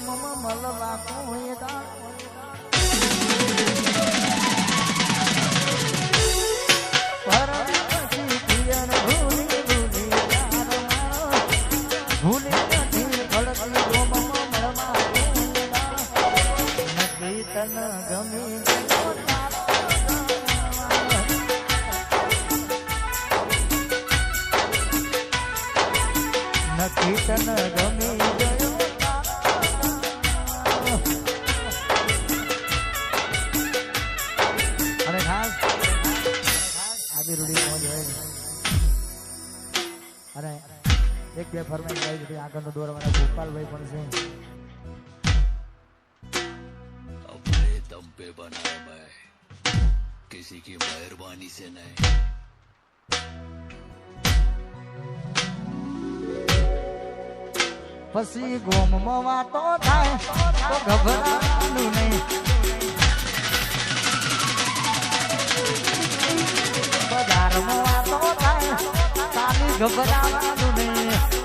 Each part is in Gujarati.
么么么了吧。આગળનો દોર અમારા ગોપાલભાઈ પણ છે अपने दम पे बना है मैं किसी की मेहरबानी से नहीं પછી ગોમમાં વાતો થાય તો ગભરાવાનું નહીં બજારમાં વાતો થાય તાલી ગભરાવાનું નહીં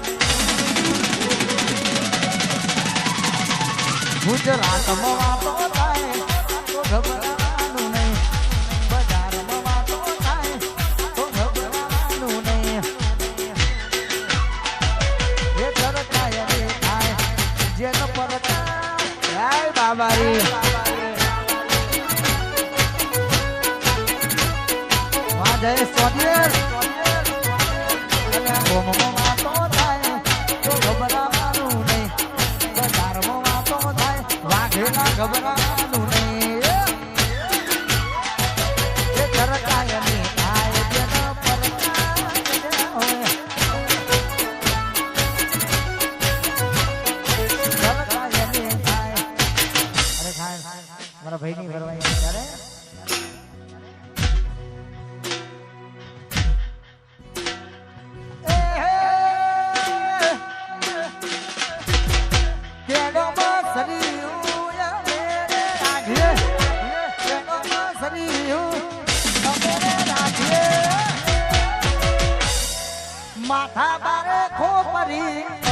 ગુજરાતમાં વાતો થાય, તો ગભરાવાનું નહીં. બજારમાં વાતો થાય, તો ગભરાવાનું નહીં. એ તરતાય રે થાય જેનો પરતા જય બાબારી. વાહ જય સોનિયર વાઘેલા ગભરાવાનું નહીં રે થાય જેનો પરતા હોય મારા ભાઈ ની ભરવાઈ માથા બારે ખોપરી.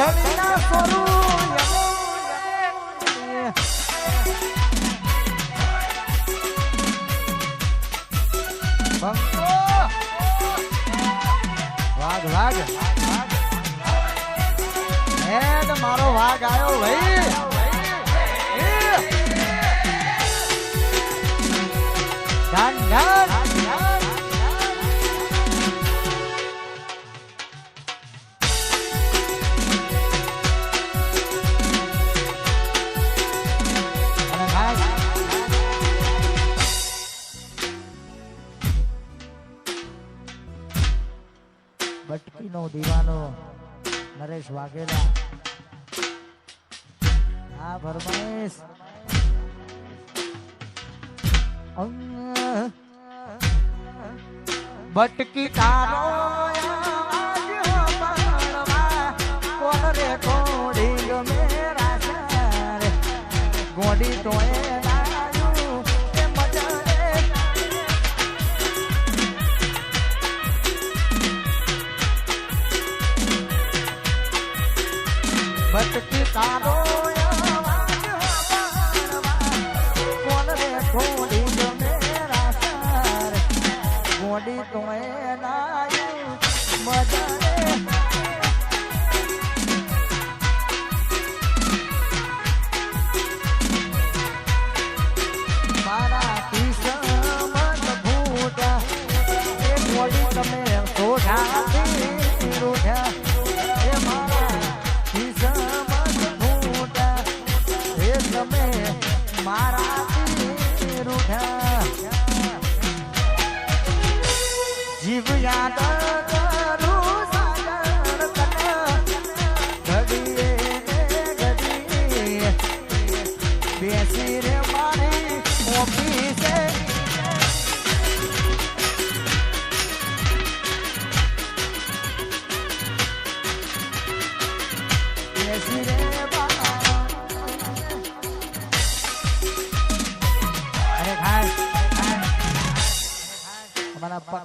ધણીના યમે વાઘ વાઘ મારો વાઘ આવ્યો ભાઈ. ધન બટકીનો દીવાનો નરેશ વાઘેલા. હા ફરમાઈશ. ભટકી તારો ગોડી તોય લાયું મજા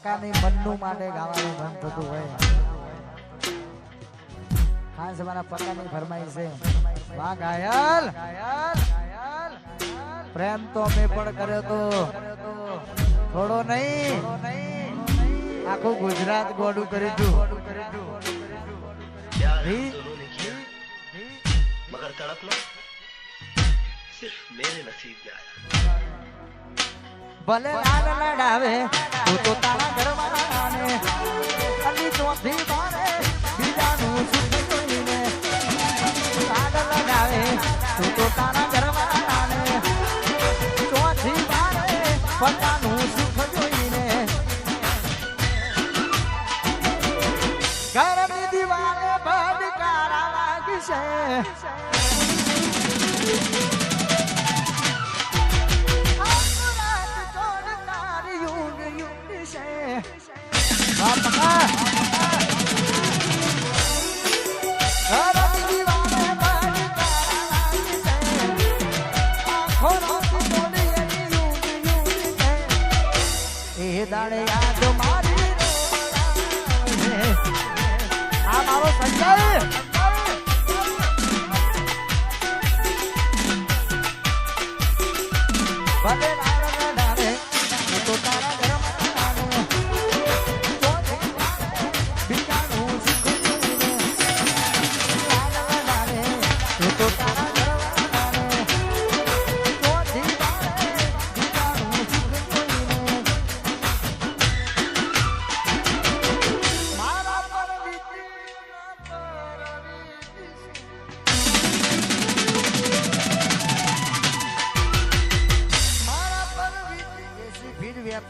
કાકાને મનનું માટે ગાવાનું મન થતું હોય. ખાસ મારા પકાની ફરમાઈ છે, વાહ ઘાયલ પ્રેમ તો અમે પણ કર્યો તો. થોડો નહીં. આખું ગુજરાત ગોડું કરી છું મગર તડપનો સિર્ફ મેરે નસીબ મેં ભલે લાલ લડાવે તું તો તારા ઘરવાળાને અલી ચોથી મારે, બીજાનું સુખ જોઈને લાડ લડાવે તું તો તારા ઘરવાળાને ચોથી મારે પોતાનું સુખ જોઈને. ઘરની દિવાલે ભડકારા લાગશે દાડે યાદ મારી આ મારો સંજય ભલે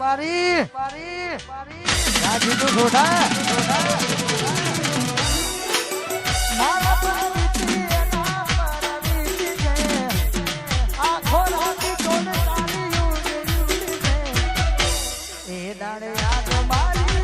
પારી રાજુ પર પર છે. આંખો રાતી તોડ તારી ઉડી ઉડી છે. એ દાડે યાદ મારી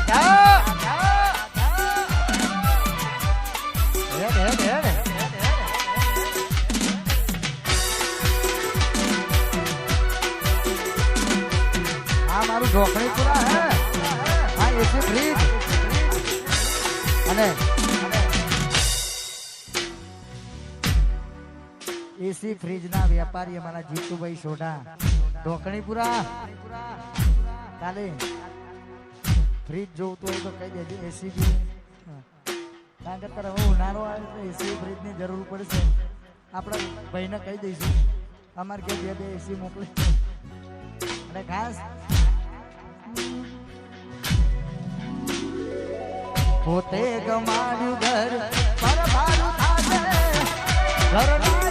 રાધા હેડ હેડ હેડ આ મારું ઢોકળી હે હા એસી ફ્રીજ અને એસી ફ્રીજ ના વેપારી અમારા જીતુભાઈ સોઢા ઢોકણીપુરા કાલે ફ્રીજ તો હોય તો કહી દેજો એસી બી. કારણ કે અત્યારે હવે ઉનાળો આવે તો એસી ફ્રીજની જરૂર પડશે. આપણા ભાઈને કહી દઈશું. અમારે કે બે બે એસી મોકલી. અને ખાસ પોતે ગમાડ્યું ઘર, પર ભારું થાશે. ઘર